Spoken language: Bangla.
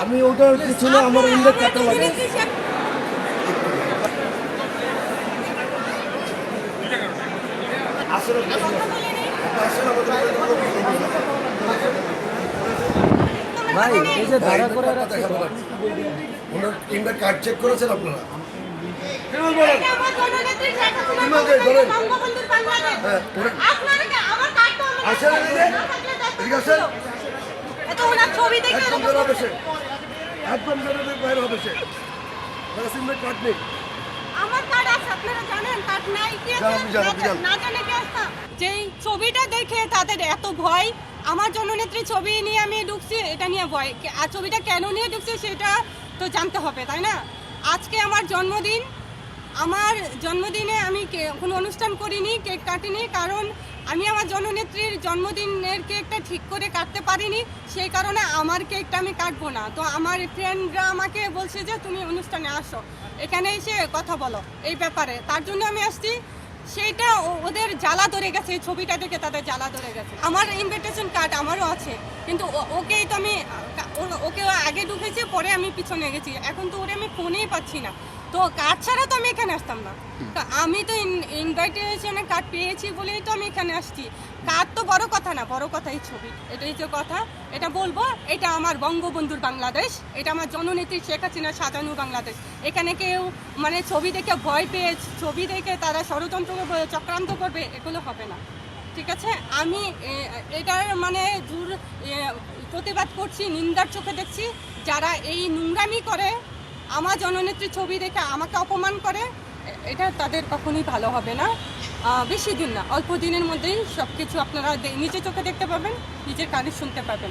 আমি ওটার পিছনে আমার ইন্ডেক্স কাটা লাগে আসলে ভাই এই যে ধারা করে ওনার ইন্ডেক্স কার্ড চেক করেছেন আপনারা? হ্যাঁ, আসেন এদিকে। এদিকে আসেন। ছবি দেখে একদম বের হবে সে একদম বের হবে সে ওনার ইন্ডেক্স কার্ড নেই আমার কার্ড আছে আপনারা জানেন কার্ড নাই কি আছে? জানি, জানি, না- জানে কি আছে? যেই ছবিটা দেখে তাদের এত ভয় আমার জননেত্রী ছবি নিয়ে আমি ঢুকছি এটা নিয়ে ভয় আর ছবিটা কেন নিয়ে ঢুকছি সেটা তো জানতে হবে তাই না আজকে আমার জন্মদিন আমার জন্মদিনে আমি কোনো অনুষ্ঠান করিনি কেক কাটিনি কারণ আমি আমার জননেত্রীর জন্মদিনের কেকটা ঠিক করে কাটতে পারিনি, সেই কারণে আমার কেকটা আমি কাটবো না। তো আমার ফ্রেন্ডরা আমাকে বলছে যে, তুমি অনুষ্ঠানে আসো। এখানে এসে কথা বলো এই ব্যাপারে। তার জন্য আমি আসছি। সেইটা ওদের জ্বালা ধরে গেছে ছবিটা দেখে তাদের জ্বালা ধরে গেছে। আমার ইনভিটেশন কার্ড আমারও আছে, কিন্তু ওকেই তো আমি ওকে আগে ঢুকেছে পরে আমি পিছনে গেছি। এখন তো ওরে আমি ফোনেই পাচ্ছি না। তো কার্ড ছাড়া তো আমি এখানে আসতাম না। তো আমি তো ইনভাইটেশনে কার্ড পেয়েছি বলেই তো আমি এখানে আসছি। কার্ড তো বড় কথা না বড় কথা এই ছবি। এটাই যে কথা। এটা বলব এটা আমার বঙ্গবন্ধুর বাংলাদেশ। এটা আমার জননেত্রী শেখ হাসিনা সাজানো বাংলাদেশ। এখানে কেউ মানে ছবি দেখে ভয় পেয়ে ছবি দেখে তারা ষড়যন্ত্র চক্রান্ত করবে এগুলো হবে না। ঠিক আছে? আমি এটার মানে দূর প্রতিবাদ করছি, নিন্দার চোখে দেখছি। যারা এই নোংরামি করে, আমার জননেত্রী ছবি দেখে আমাকে অপমান করে এটা তাদের কখনোই ভালো হবে না। বেশি দিন না, অল্প দিনের মধ্যেই সব কিছু আপনারা নিজে চোখে দেখতে পাবেন, নিজের কানে শুনতে পাবেন।